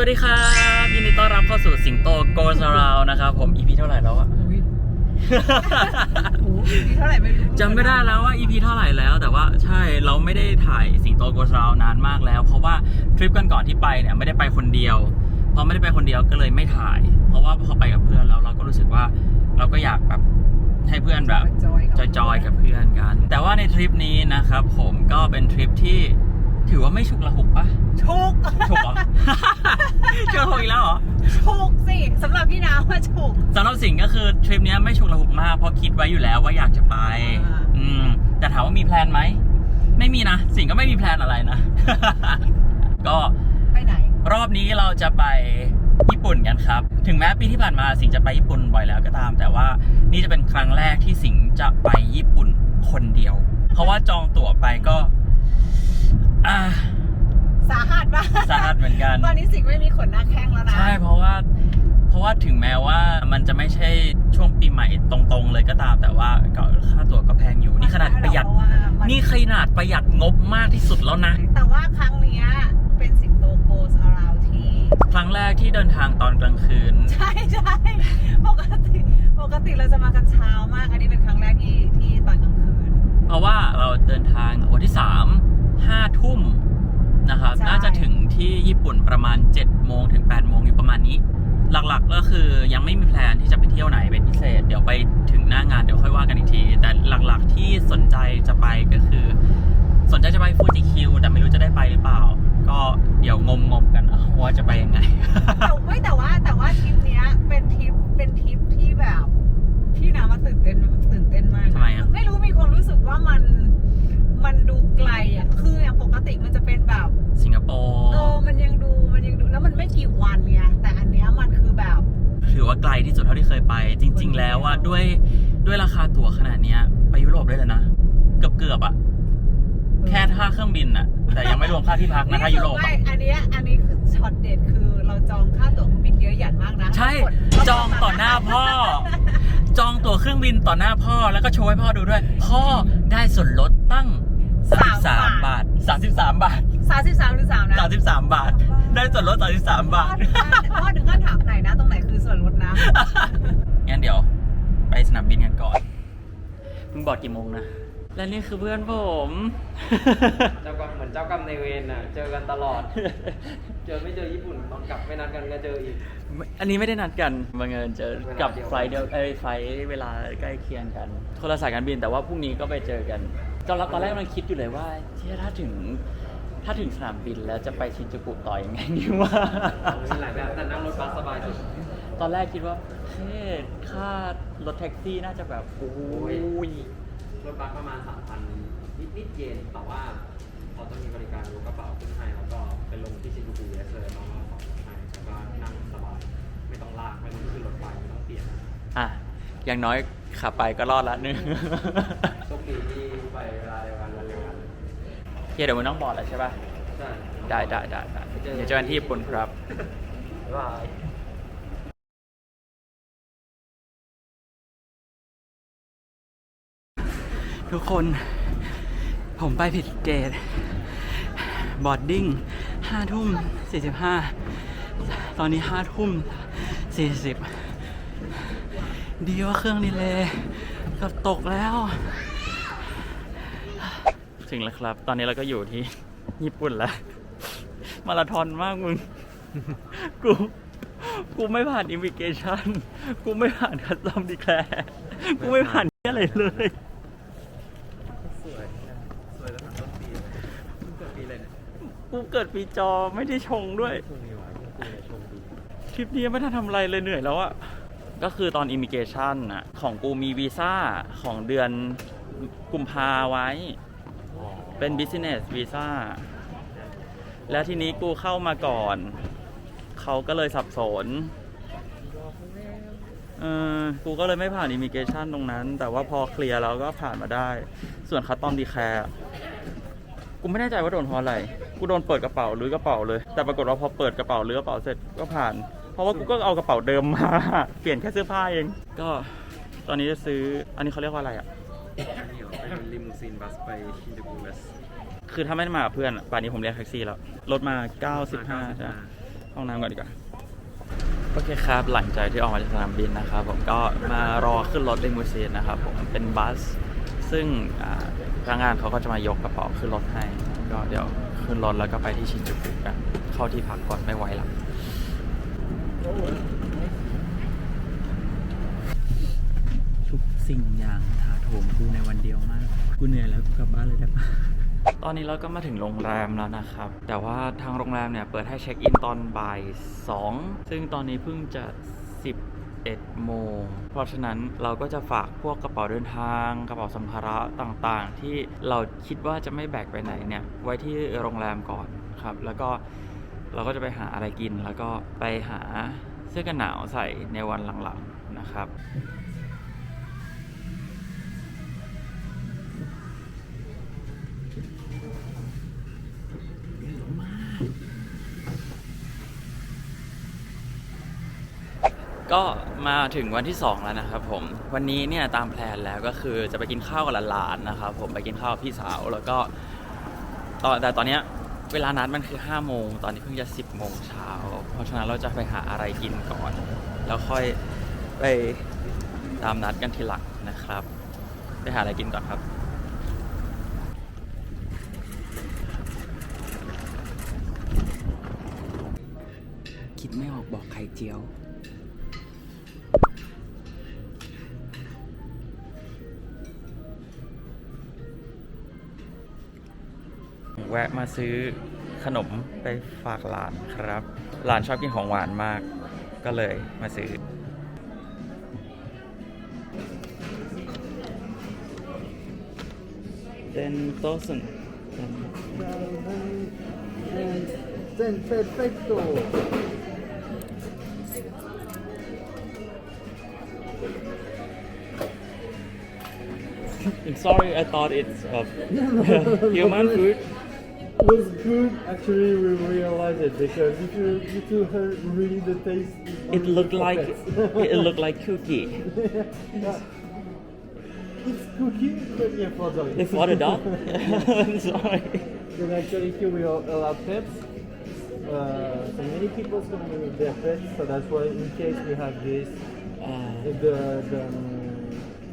วัสดีครับยินดีต้อนรับเข้าสู่สิงโตโกสราวนะครับผม EP เท่าไหร่แล้วอะอุ๊ยโอ้โหนี่เท่าไหร่ไม่รู้จำไม่ได้แล้วว่า EP เท่าไหร่แล้ว แต่ว่าใช่เราไม่ได้ถ่ายสิงโตโกสราวนานมากแล้ว เพราะว่าทริปก่อนๆที่ไปเนี่ยไม่ได้ไปคนเดียวพอไม่ได้ไปคนเดียวก็เลยไม่ถ่าย เพราะว่าพอไปกับเพื่อนแล้วเราก็รู้สึกว่าเราก็อยากแบบให้เพื่อนแบบ จอยจอยๆกับเพื่อนกัน แต่ว่าในทริปนี้นะครับผมก็เป็นทริปที่ ถือว่าไม่ฉุกละหุกปะถูก ฉุกเหรอเจอถูกอีกแล้วเหรอถูกสิสำหรับพี่น้ำว่าถูก สำหรับสิงห์ก็คือทริปเนี้ยไม่ฉุกละหุกมากเพราะคิดไว้อยู่แล้วว่าอยากจะไป อ่า อืม แต่ถามว่ามีแพลนไหม ไม่มีนะ สิงห์ก็ไม่มีแพลนอะไรนะ ก็ไปไหน รอบนี้เราจะไปญี่ปุ่นกันครับ ถึงแม้ปีที่ผ่านมาสิงห์จะไปญี่ปุ่นบ่อยแล้วก็ตาม แต่ว่านี่จะเป็นครั้งแรกที่สิงห์จะไปญี่ปุ่นคนเดียว เพราะว่าจองตั๋วไปก็ อ่าสาหัสป่ะสาหัสเหมือนกัน ตอนนี้สิ่งไม่มีขนหน้าแข้งแล้วนะ ใช่เพราะว่า เพราะว่าถึงแม้ว่ามันจะไม่ใช่ช่วงปีใหม่ตรงๆเลยก็ตาม แต่ว่าก็ค่าตั๋วก็แพงอยู่นี่ขนาดประหยัดเพาว่ามันี่ขนาดประหยัดงบมากที่สุดแล้วนะ แต่ว่าครั้งเนี้ยเป็นสิงโตโกสอาราวที่ ครั้งแรกที่เดินทางตอนกลางคืน ใช่ใช่ปกติปกติเราจะมากันเช้ามากอันนี้ ใช่ น่าจะถึงที่ญี่ปุ่นประมาณ7จ็ดโมงถึง8ปดโมงอยู่ประมาณนี้ หลักๆก็คือยังไม่มีแพลนที่จะไปเที่ยวไหนเป็นพิเศษ เดี๋ยวไปถึงหน้างานเดี๋ยวค่อยว่ากันอีกที แต่หลักๆที่สนใจจะไปก็คือ สนใจจะไปฟูจิคิวแต่ไม่รู้จะได้ไปหรือเปล่า ก็เดี๋ยวงมงบๆกันเอาว่าจะไปยังไง แต่ไม่แต่ว่าแต่ว่าทริปเนี้ยเป็นทริปเป็นทริปที่แบบพี่น้ำมาตื่นเต้นตื่นเต้นมากนทำไมอะ ไม่รู้มีความรู้สึกว่ามันมันดู ไกลอะคืออย่างปกติมันจะเป็นแบบสิงคโปร์เออมันยังดูมันยังดูแล้วมันไม่กี่วันไงแต่อันเนี้ยมันคือแบบ ถือว่าไกลที่สุดเท่าที่เคยไป จริง ๆ แล้วว่าด้วยด้วยราคาตั๋วขนาดเนี้ย ไปยุโรปได้เลยนะเกือบเกือบๆอะแค่ค่าเครื่องบินอะแต่ยังไม่รวมค่าที่พักนะถ้ายุโรปไม่อะอันเนี้ยอันนี้คือช็อตเด็ดคือเราจองค่าตั๋วเครื่องบินเยอะหยันมากนะใช่กดจองต่อหน้าพ่อ จองตั๋วเครื่องบินต่อหน้าพ่อแล้วก็โชว์ให้พ่อดูด้วย พ่อได้ส่วนลดตั้ง 33บาท33บาทสามสิบสามหรือสามนะ33บาท ได้ส่วนลด33บาทพ่อถึงขั้นถามไหนนะ ตรงไหนคือส่วนลดนะงั้นเดี๋ยว ไปสนามบินกันก่อนมึงบอกกี่โมงนะและนี่คือเพื่อนผมเจ้ากรรมเหมือนเจ้ากรรมในายเวรน่ะเจอกันตลอด เจอไม่เจอญี่ปุ่นตอนกลับไม่นัดกันก็เจออีก อันนี้ไม่ได้นัดกันบังเอิญเจอเวลากับเดียวไฟล์เดียวเอ้ยไฟล์เวลาใกล้เคียงกันคนละสายการบินแต่ว่าพรุ่งนี้ก็ไปเจอกัน ตอนแรกตอนแรกกำลังคิดอยู่เลยว่าที่ถ้าถึง ถ้าถึงสนามบินแล้วจะไปชินจูกุต่อยังไงดีว่า มีหลายแบบแต่นั่งรถบัสสบายสุด ตอนแรกคิดว่าเฮ้ค่ารถแท็กซี่น่าจะแบบโอ้ยรถบัสประมาณสามพันนิดนิดๆเยนแต่ว่าเขาจะมีบริการยกกระเป๋าขึ้นให้แล้วก็ไปลงที่ชินจูกุเอสเลยน้องเอาของให้แล้วก็นั่งสบายไม่ต้องลากไม่ต้องขึ้นรถไฟไม่ต้องเปลี่ยนอะอย่างน้อยขับไปก็รอดละหนึ่งโชคดีที่ไป เวลาเดียวกันวันเดียวกันเฮียเดี๋ยวมึงต้องบอกแล้วใช่ป่ะ ใช่ได้ได้ได้ได้เดี๋ยวเจอกันที่ญี่ปุ่นครับบ๊ายบายทุกคนผมไปผิดเกตบอร์ดดิ้งห้าทุ่มสี่สิบห้าตอนนี้ห้าทุ่มสี่สิบดีว่าเครื่องดีเลยเกือบตกแล้ว ถึงแล้วครับ ตอนนี้เราก็อยู่ที่ญี่ปุ่นแล้ว มาราธอนมากมึง กู กูไม่ผ่านอิมิเกชันกูไม่ผ่านคัสตอมดีแคร์กูไม่ผ่านเหี้ยอะไรเลย สวย สวยแล้วต้นปีต้นปีเลยเนี่ยกูเกิดปีจอไม่ได้ชงด้วย ช่วงนี้หวานช่วงกูเนี่ยชมดีทริปนี้ยังไม่ทันทำอะไรเลยเหนื่อยแล้วอะก็คือตอนอิมิเกชันอะของกูมีวีซ่าของเดือนกุมภาไว้ เป็น business visa แล้วทีนี้กูเข้ามาก่อน เขาก็เลยสับสน เออกูก็เลยไม่ผ่านอิมิเกชันตรงนั้น แต่ว่าพอเคลียร์แล้วก็ผ่านมาได้ ส่วนคัตตอมดีแคร์กูไม่แน่ใจว่าโดนเพราะอะไร กูโดนเปิดกระเป๋าหรือกระเป๋าเลย แต่ปรากฏว่าพอเปิดกระเป๋าหรือกระเป๋าเสร็จก็ผ่าน เพราะว่ากูก็เอากระเป๋าเดิมมา เปลี่ยนแค่เสื้อผ้าเอง ก็ตอนนี้จะซื้อ อันนี้เขาเรียกว่าอะไรอะ เหรอเป็นลิมูซีนบัสไปชินจูกุเวสคือถ้าไม่ได้มากับเพื่อนอะป่านนี้ผมเรียกแท็กซี่แล้วลดมา 95ใช่ไหมห้องน้ำก่อนดีกว่า โอเคครับ หลังจากที่ออกมาจากสนามบินนะครับผมก็มารอขึ้นรถลิมูซีนนะครับผม เป็นบัส ซึ่งอ่าพนักงานเขาก็จะมายกกระเป๋าขึ้นรถให้ ก็เดี๋ยวขึ้นรถแล้วก็ไปที่ชินจูกุกัน เข้าที่พักก่อนไม่ไหวละ ทุกสิ่งอย่างถาโถมกูในวันเดียวมาก กูเหนื่อยแล้วกูกลับบ้านเลยได้ปะตอนนี้เราก็มาถึงโรงแรมแล้วนะครับ แต่ว่าทางโรงแรมเนี่ยเปิดให้เช็คอินตอนบ่าย 2 ซึ่งตอนนี้เพิ่งจะ 11 โมง เพราะฉะนั้นเราก็จะฝากพวกกระเป๋าเดินทาง กระเป๋าสัมภาระต่างๆ ที่เราคิดว่าจะไม่แบกไปไหนเนี่ยไว้ที่โรงแรมก่อนครับ แล้วก็เราก็จะไปหาอะไรกิน แล้วก็ไปหาเสื้อกันหนาวใส่ในวันหลังๆนะครับ ก็มาถึงวันที่ 2 แล้วนะครับผม วันนี้เนี่ยตามแพลนแล้วก็คือจะไปกินข้าวกับหลานๆนะครับผมไปกินข้าวกับพี่สาวแล้วก็ตอนแต่ตอนเนี้ยเวลานัดมันคือ5โมงตอนนี้เพิ่งจะ 10โมงเช้าเพราะฉะนั้นเราจะไปหาอะไรกินก่อน แล้วค่อยไปตามนัดกันทีหลังนะครับ ไปหาอะไรกินก่อนครับคิดไม่ออกบอกไข่เจียว แวะมาซื้อขนมไปฝากหลานครับ หลานชอบกินของหวานมาก ก็เลยมาซื้อ ten thousand perfecto. I'm sorry I thought it's uh, human food was good. Actually, we realized it because if you if you heard really the taste, it looked like it looked like cookie Yeah. It's cookie, but yeah, for the they for the dog I'm sorry And actually, here we all allow pets. Uh, so many people come with their pets, so that's why in case we have this, uh, the the, um,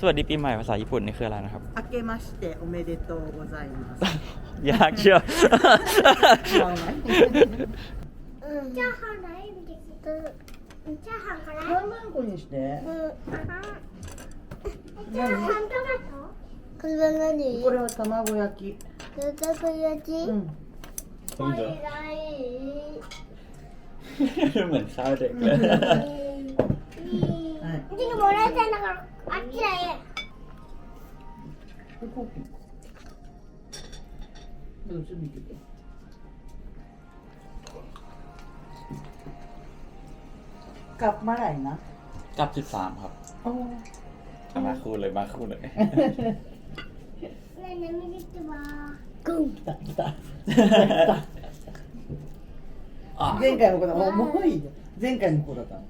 สวัสดีปีใหม่ภาษาญี่ปุ่นนี่คืออะไรนะครับ อาเกมาสเตะโอเมเดโตโกไซมัสยากเชียวลองไหมチャーハンだよ見てきてチャーハンかา何万個にしてチャーハントマトこれは何これは卵焼き卵焼きうんこれないเหมือนข้าวเด็กเลยจริงๆもらนたんだから あっちだへここどうし見ててกลับเมื่อไหร่นะ กลับ 13 ครับ โอ้ มาคู่เลยมาคู่เลย ねえねみてばグン来た来たあ前回の子だ重いよ前回の子だったの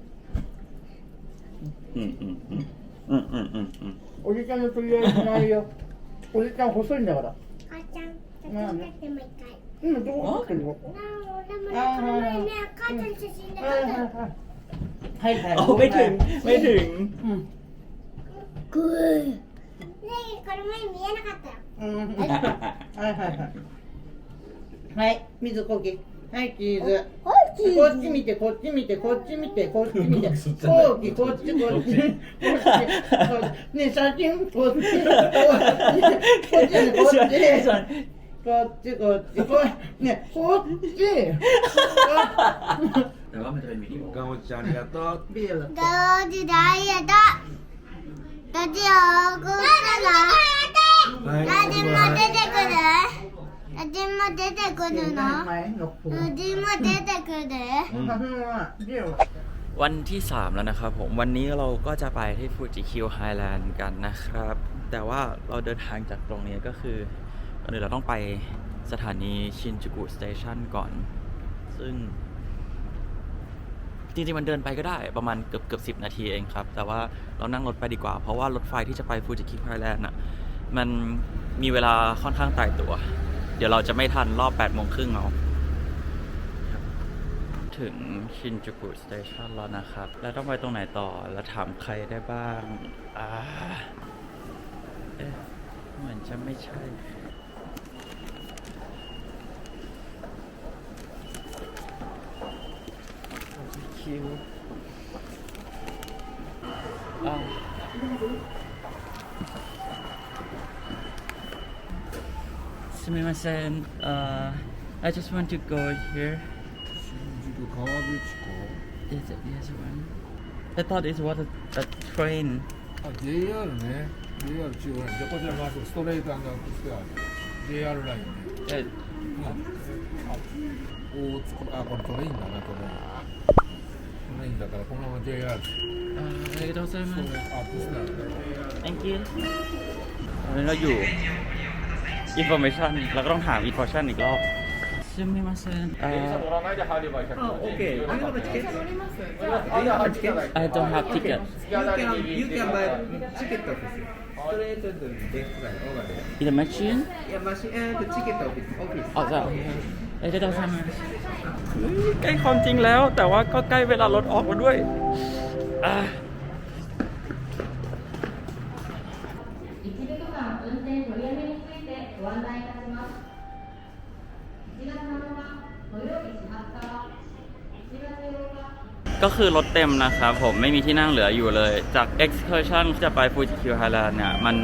うんうんうん うんうんうんうんおじちゃんの取り合いしないよおじちゃん細いんだから母ちゃん写真撮ってもう一回うんどこ撮ってるのなあ俺もねこの前ね母ちゃんの写真で撮はいったはいはいはいはい โอ้ไม่ถึงไม่ถึง うん グーねえこれ前見えなかったようんはいはいはいはい水こきはいチーズおいチ こっち見て、こっち見て、こっち見て、こっち見て、飛行機、こっち、こっち、こっち、こっち、こっち、こっち、こっち。こっち。こっちこっち。こっち。こっち。ゃんこっちこっちこっちこっちこっちこっちこっちこっちこったの。なちでっちてくる。味も出てくるの前の方味も出てくる花粉はビオ วันที่ 3 แล้วนะครับผม วันนี้เราก็จะไปที่ฟูจิคิวไฮแลนด์กันนะครับ แต่ว่าเราเดินทางจากตรงนี้ก็คือก่อนอื่นเราต้องไปสถานีชินจูกุสเตชันก่อน ซึ่ง จริงๆ มันเดินไปก็ได้ประมาณเกือบเกือบสินาทีเองครับ แต่ว่าเรานั่งรถไปดีกว่า เพราะว่ารถไฟที่จะไปฟูจิคิวไฮแลนด์อ่ะ มันมีเวลาค่อนข้างตายตัว เดี๋ยวเราจะไม่ทันรอบ8โมงครึ่งเอาถึงชินจูกุสเตชันแล้วนะครับ แล้วต้องไปตรงไหนต่อ แล้วถามใครได้บ้าง อ่า เอ๊ะ เหมือนจะไม่ใช่ คิวอ่าす Uh, I just want to go here. yes one? I thought it was a, a train. JR네. JR 지금 저거들 가서 스트레이트 한다고 했어요. JR 라인. 오, 아, 공항은 JR. 아, 여기 아, Thank you. อินโฟเมชันแล้วก็ต้องถามอินโฟชันอีกรอบชื่อไม่มาเซนเอ่อ Oh, okay. Do you have a ticket? Do you have a ticket? I don't have ticket You can, you can buy ticket office. Straight to the left side over there. in the machine Yeah, machine and the ticket office. Office. ออกจากเอ้ยจะได้ทำไงใกล้ความจริงแล้ว แต่ว่าก็ใกล้เวลารถออกแล้วด้วยอะ ก็คือรถเต็มนะครับผมไม่มีที่นั่งเหลืออยู่เลย จาก excursion ที่จะไปฟูจิคิวไฮแลนด์เนี่ยมัน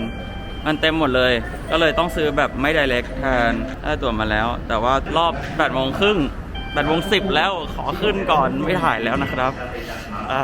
มันเต็มหมดเลย ก็เลยต้องซื้อแบบไม่ direct แทนได้ตั๋วมาแล้ว แต่ว่ารอบ8โมงครึ่ง8โมง10 แล้วขอขึ้นก่อนไม่ถ่ายแล้วนะครับอ่า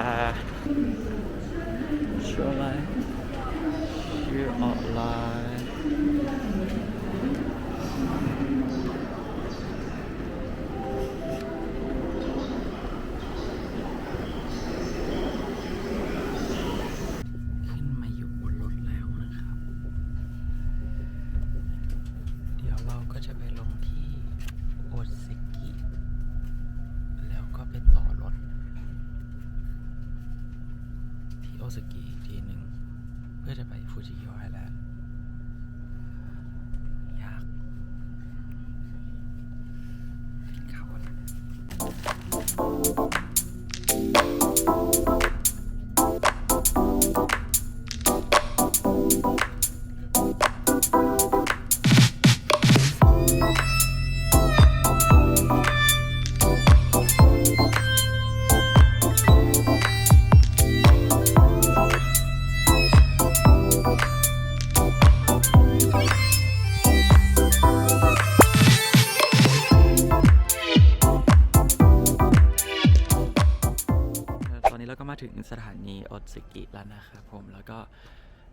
สึกิแล้วนะครับผมแล้วก็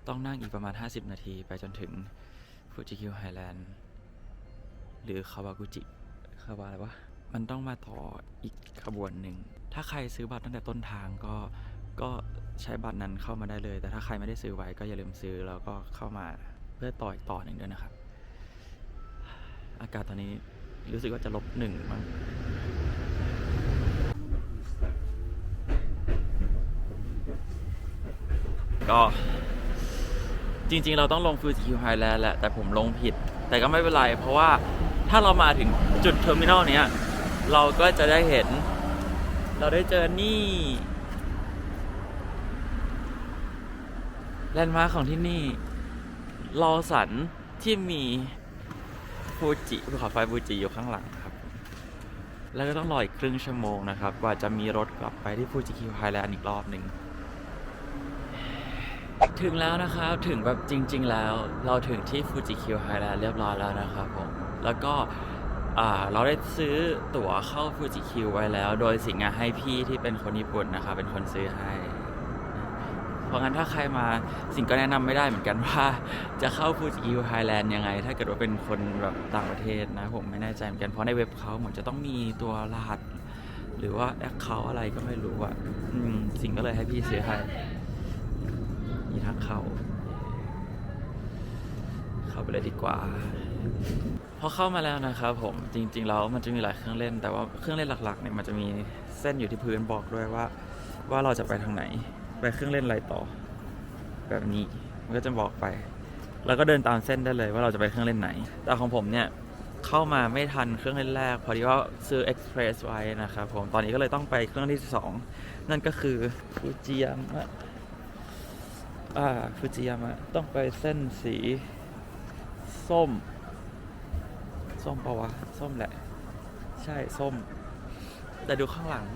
ต้องนั่งอีกประมาณ 50 นาทีไปจนถึงฟูจิคิวไฮแลนด์หรือคาวากุจิคาวาอะไรวะมันต้องมาต่ออีกขบวนหนึ่ง ถ้าใครซื้อบัตรตั้งแต่ต้นทางก็ก็ใช้บัตรนั้นเข้ามาได้เลย แต่ถ้าใครไม่ได้ซื้อไว้ก็อย่าลืมซื้อแล้วก็เข้ามาเพื่อต่ออีกต่อหนึ่งด้วยนะครับ อากาศตอนนี้รู้สึกว่าจะลบหนึ่งมั้ง ก็จริง ๆ เราต้องลงฟูจิคิวไฮแลนด์แหละ แต่ผมลงผิด แต่ก็ไม่เป็นไร เพราะว่าถ้าเรามาถึงจุดเทอร์มินอลเนี้ย เราก็จะได้เห็น เราได้เจอนี่แลนด์มาร์คของที่นี่ลอสันที่มีฟูจิภูเขาไฟฟูจิอยู่ข้างหลังครับ แล้วก็ต้องรออีกครึ่งชั่วโมงนะครับ กว่าจะมีรถกลับไปที่ฟูจิคิวไฮแลนด์อีกรอบหนึ่ง ถึงแล้วนะครับ ถึงแบบจริง ๆ แล้ว เราถึงที่ฟูจิคิวไฮแลนด์เรียบร้อยแล้วนะครับผม แล้วก็เราได้ซื้อตั๋วเข้าฟูจิคิวไว้แล้ว โดยสิงห์ให้พี่ที่เป็นคนญี่ปุ่นนะครับเป็นคนซื้อให้ เพราะงั้นถ้าใครมาสิ่งก็แนะนำไม่ได้เหมือนกันว่าจะเข้าฟูจิอิวไทยแลนด์ยังไง ถ้าเกิดว่าเป็นคนแบบต่างประเทศนะผมไม่แน่ใจเหมือนกัน เพราะในเว็บเขาเหมือนจะต้องมีตัวรหัส หรือว่าแอคเคาท์อะไรก็ไม่รู้อะสิ่งก็เลยให้พี่ซื้อให้ มีทางเข้าเข้าไปเลยดีกว่าพอเข้ามาแล้วนะครับผมจริงๆแล้วมันจะมีหลายเครื่องเล่น แต่ว่าเครื่องเล่นหลักๆเนี่ยมันจะมีเส้นอยู่ที่พื้นบอกด้วยว่า ว่าเราจะไปทางไหน ไปเครื่องเล่นอะไรต่อ แบบนี้มันก็จะบอกไป แล้วก็เดินตามเส้นได้เลยว่าเราจะไปเครื่องเล่นไหน แต่ของผมเนี่ยเข้ามาไม่ทันเครื่องเล่นแรก พอดีว่าซื้อ Express ไว้นะครับผมตอนนี้ก็เลยต้องไปเครื่องที่สองนั่นก็คือฟูจิยามะ อ่าฟูจิยามะต้องไปเส้นสี ส้ม ส้มปะวะ ส้มแหละ ใช่ส้ม แต่ดูข้างหลัง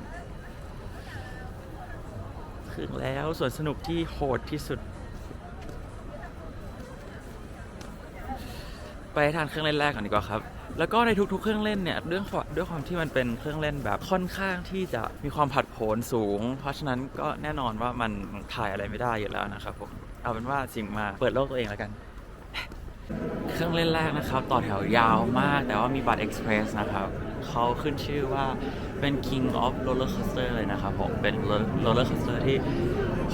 ถึงแล้วส่วนสนุกที่โหดที่สุด ไปทานเครื่องเล่นแรกก่อนดีกว่าครับ แล้วก็ในทุกๆ เครื่องเล่นเนี่ยเรื่องด้วยความที่มันเป็นเครื่องเล่นแบบค่อนข้างที่จะมีความผัดโผนสูง เพราะฉะนั้นก็แน่นอนว่ามันถ่ายอะไรไม่ได้อยู่แล้วนะครับผมเอาเป็นว่าสิ่งมาเปิดโลกตัวเองแล้วกัน เครื่องเล่นแรกนะครับ ต่อแถวยาวมาก แต่ว่ามีบัตร Express นะครับเขาขึ้นชื่อว่าเป็น King of Roller Coaster เลยนะครับผมเป็น Roller Coaster ที่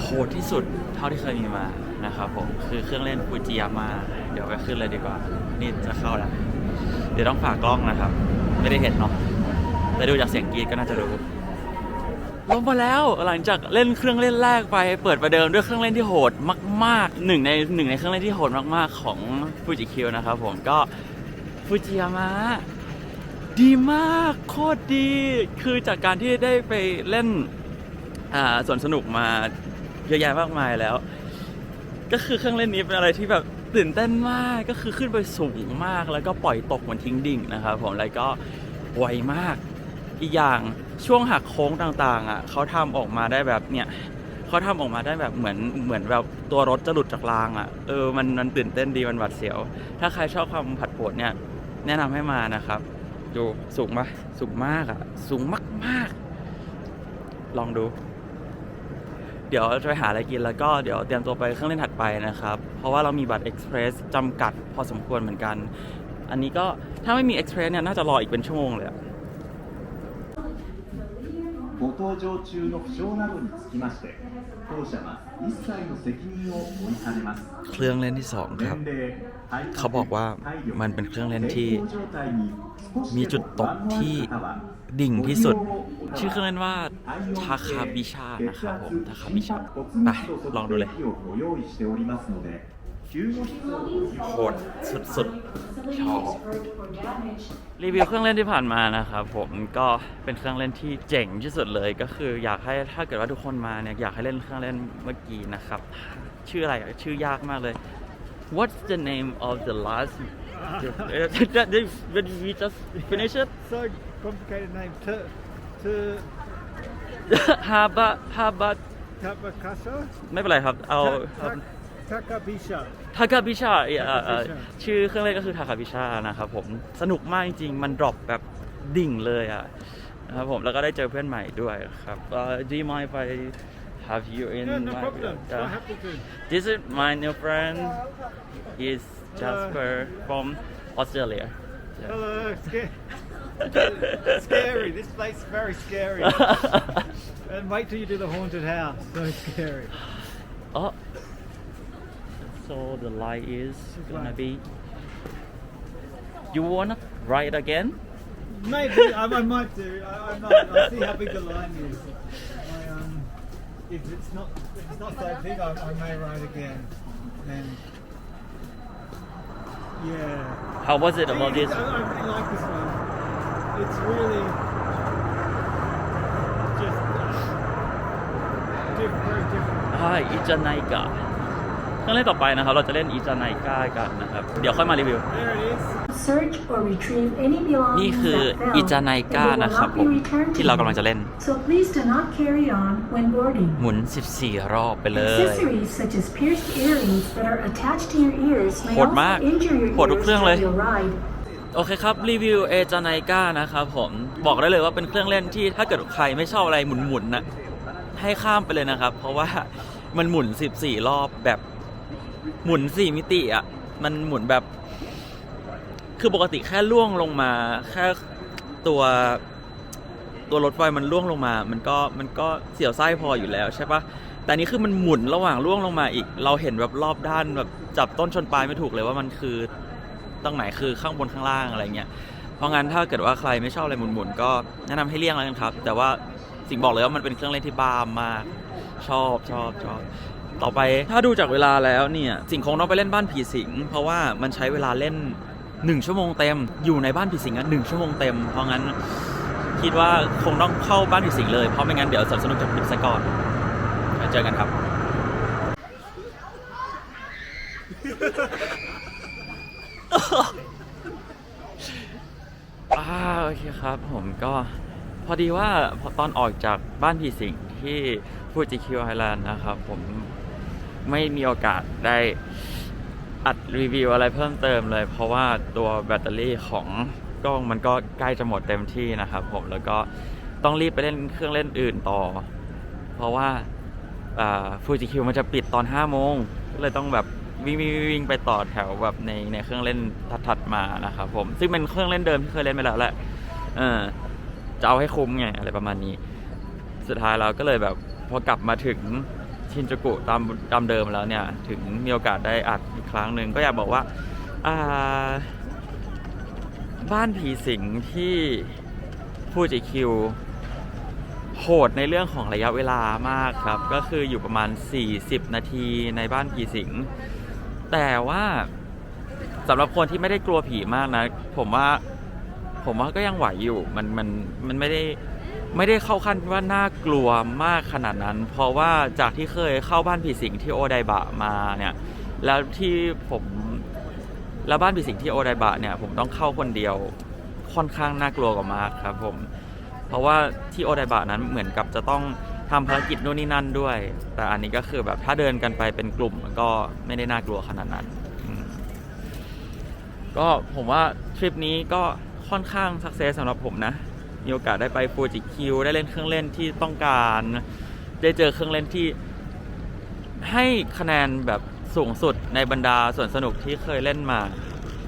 โหดที่สุดเท่าที่เคยมีมานะครับผมคือเครื่องเล่นฟูจิยาม่าเดี๋ยวไปขึ้นเลยดีกว่า นี่จะเข้าแล้ว เดี๋ยวต้องฝากกล้องนะครับ ไม่ได้เห็นเนาะแต่ดูจากเสียงกรีดก็น่าจะรู้ลงมาแล้วหลังจากเล่นเครื่องเล่นแรกไปเปิดประเดิมด้วยเครื่องเล่นที่โหดมากๆหนึ่งในหนึ่งในเครื่องเล่นที่โหดมากๆของฟูจิคิวนะครับผมก็ฟูจิยามะดีมากโคตรดีคือจากการที่ได้ไปเล่นอ่าสวนสนุกมาเยอะแยะมากมายแล้ว ก็คือเครื่องเล่นนี้เป็นอะไรที่แบบ ตื่นเต้นมากก็คือขึ้นไปสูงมากแล้วก็ปล่อยตกเหมือนทิ้งดิ่งนะครับผมแล้วก็ไวมากอีกอย่างช่วงหักโค้งต่างๆอะเขาทำออกมาได้แบบเนี่ยเขาทำออกมาได้แบบเหมือนเหมือนแบบตัวรถจะหลุดจากรางอะเออมันมันตื่นเต้นดีมันหวาดเสียว ถ้าใครชอบความผัดโผนเนี่ยแนะนำให้มานะครับ ดูสูงปะสูงมากอะสูงมากๆ ลองดู เดี๋ยวจะไปหาอะไรกินแล้วก็เดี๋ยวเตรียมตัวไปเครื่องเล่นถัดไปนะครับ เพราะว่าเรามีบัตร Express จำกัดพอสมควรเหมือนกัน อันนี้ก็ถ้าไม่มี Express เนี่ยน่าจะรออีกเป็นชั่วโมงเลยอะ ご搭乗中の負傷などにつきまして当社は一切の責任を負いかねます เครื่องเล่นที่สองครับ 年齢体格 เขาบอกว่า 体力 มันเป็นเครื่องเล่นที่ 健康状態に少し มี で จุดตก 不安のあ ที่ る方は ดิ่งที่สุด ชื่อเครื่องเล่นว่าทาคาบิชานะครับผมทาคาบิชาไปลองดูเลยโหดสุดๆชอบรีวิวเครื่องเล่นที่ผ่านมานะครับผมก็เป็นเครื่องเล่นที่เจ๋งที่สุดเลยก็คืออยากให้ถ้าเกิดว่าทุกคนมาเนี่ยอยากให้เล่นเครื่องเล่นเมื่อกี้นะครับ ชื่ออะไรชื่อยากมากเลย What's the name of the last? Did we just finish it? Sorry. Complicated name. To, to Haba Haba Tabakasa? ไม่เป็นไรครับ เอา Ta- ta- Takabisha. ทากาบิชา Takabicha ชื่อเครื่องเล่นก็คือทากาบิชานะครับผม สนุกมากจริงๆ มันดรอปแบบดิ่งเลยอะนะครับผม แล้วก็ได้เจอเพื่อนใหม่ด้วยครับเอ่อ Do you mind if I have you in Yeah, no my problem. Yeah. So happy to. This is my new friend He's Jasper from Australia Yeah. Hello. Sca- scary. This place is very scary. and wait till you do the haunted house. So scary. oh so the light is gonna be you wanna ride again Maybe I, I might do. I, I might. I'll see how big the line is. I, um, if it's not, if it's not so big, I, I may ride again. And yeah. How was it about I, this? I really like this one. It's really just uh, diff- very different. อ่าอิจาไนกะเค รื่องเล่นต่อไปนะครับ เราจะเล่นอิจาไนกะกันนะครับ เดี๋ยวค่อยมารีวิว There it is. Search or retrieve any นี่ belongings คือ that fell, อิจาไน and กะ they will นะครับ not ผ be ม returned ที่ to เรา you. กำลังจะเล่น So please do not carry on when boarding. หมุน 14 รอบไปเลย Accessories such as pierced earrings that are attached to your ears may โหดมาก also injure your โหดทุก ears เครื่องเลย during your ride. โอเคครับ รีวิวเอจาไนกานะครับผมบอกได้เลยว่าเป็นเครื่องเล่นที่ถ้าเกิดใครไม่ชอบอะไรหมุนๆนะให้ข้ามไปเลยนะครับ เพราะว่ามันหมุน 14 รอบแบบ หมุน4มิติอะ มันหมุนแบบ คือปกติแค่ล่วงลงมา แค่ตัวตัวรถไฟมันล่วงลงมา มันก็มันก็เสียวไส้พออยู่แล้วใช่ปะแต่นี้คือมันหมุนระหว่างล่วงลงมาอีก เราเห็นแบบรอบด้านแบบจับต้นชนปลายไม่ถูกเลยว่ามันคือตรงไหนคือข้างบนข้างล่างอะไรเงี้ย เพราะงั้นถ้าเกิดว่าใครไม่ชอบอะไรหมุนๆก็แนะนำให้เลี่ยงแล้วกันครับ แต่ว่าสิ่งบอกเลยว่ามันเป็นเครื่องเล่นที่บ้ามาก ชอบชอบชอบ ต่อไปถ้าดูจากเวลาแล้วเนี่ยสิ่งคงต้องไปเล่นบ้านผีสิง เพราะว่ามันใช้เวลาเล่น 1 ชั่วโมงเต็ม อยู่ในบ้านผีสิงอะหนึ่งชั่วโมงเต็ม เพราะงั้นคิดว่าคงต้องเข้าบ้านผีสิงเลยเพราะไม่งั้นเดี๋ยวสนุกจะปิดซะก่อนเจอกันครับ อ่าโอเคครับผมก็พอดีว่าพอตอนออกจากบ้านผีสิงที่ฟูจิคิวไฮแลนด์นะครับผม ไม่มีโอกาสได้อัดรีวิวอะไรเพิ่มเติมเลย เพราะว่าตัวแบตเตอรี่ของกล้องมันก็ใกล้จะหมดเต็มที่นะครับผมแล้วก็ต้องรีบไปเล่นเครื่องเล่นอื่นต่อ เพราะว่าฟูจิคิวมันจะปิดตอน5โมงก็เลยต้องแบบวิ่งวิ่งวิ่งไปต่อแถวแบบในในเครื่องเล่นถัดๆมานะครับผมซึ่งเป็นเครื่องเล่นเดิมที่เคยเล่นไปแล้วแหละเออจะเอาให้คุ้มไงอะไรประมาณนี้ สุดท้ายเราก็เลยแบบพอกลับมาถึง ชินจูกุตามตามเดิมแล้วเนี่ย ถึงมีโอกาสได้อัดอีกครั้งหนึ่งก็อยากบอกว่าาบ้านผีสิงที่ฟูจิคิวโหดในเรื่องของระยะเวลามากครับ ก็คืออยู่ประมาณ 40 นาทีในบ้านผีสิง แต่ว่าสำหรับคนที่ไม่ได้กลัวผีมากนะ ผมว่าผมว่าก็ยังไหวอยู่มันมันมันไม่ได้ ไม่ได้เข้าขั้นว่าน่ากลัวมากขนาดนั้น เพราะว่าจากที่เคยเข้าบ้านผีสิงที่โอไดบะมาเนี่ยแล้วที่ผมแล้วบ้านผีสิงที่โอไดบะเนี่ยผมต้องเข้าคนเดียวค่อนข้างน่ากลัวกว่ามากครับผมเพราะว่าที่โอไดบะนั้นเหมือนกับจะต้องทำภารกิจนู่นนี่นั่นด้วย แต่อันนี้ก็คือแบบถ้าเดินกันไปเป็นกลุ่มมันก็ไม่ได้น่ากลัวขนาดนั้น ก็ผมว่าทริปนี้ก็ค่อนข้างสักเซสสำหรับผมนะ มีโอกาสได้ไปฟูจิคิวได้เล่นเครื่องเล่นที่ต้องการ ได้เจอเครื่องเล่นที่ให้คะแนนแบบสูงสุดในบรรดาส่วนสนุกที่เคยเล่นมา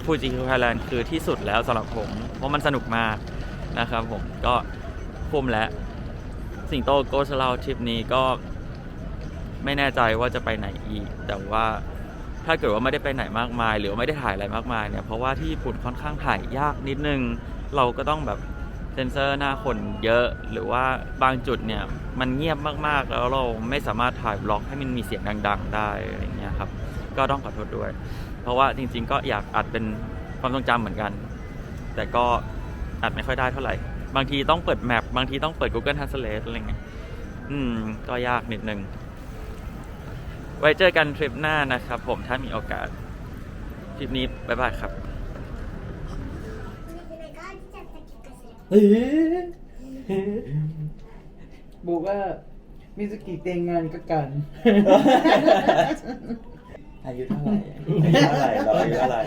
ฟูจิคิวไทยแลนด์คือที่สุดแล้วสำหรับผม เพราะมันสนุกมากนะครับผมก็คุ้มแล้วสิงโตโกสลาวทริปนี้ก็ไม่แน่ใจว่าจะไปไหนอีก แต่ว่าถ้าเกิดว่าไม่ได้ไปไหนมากมาย หรือไม่ได้ถ่ายอะไรมากมายเนี่ยเพราะว่าที่ญี่ปุ่นค่อนข้างถ่ายยากนิดนึง เราก็ต้องแบบ เซนเซอร์หน้าคนเยอะหรือว่าบางจุดเนี่ยมันเงียบมากๆ แล้วเราไม่สามารถถ่ายบล็อกให้มันมีเสียงดัง ๆ ได้อะไรเงี้ยครับก็ต้องขอโทษด้วย เพราะว่าจริง ๆ ก็อยากอัดเป็นความทรงจำเหมือนกัน แต่ก็อัดไม่ค่อยได้เท่าไหร่ บางทีต้องเปิดแมปบางทีต้องเปิด Google Translate อะไรเงี้ยอืมก็ยากนิดนึง ไว้เจอกันทริปหน้านะครับผมถ้ามีโอกาส ทริปนี้บ๊ายบายครับ เอ๊ะบอกว่ามิสกิแต่งงานกับกัน อายุเท่าไหร่อายุเท่าไหร่เราอายุเท่าไหร่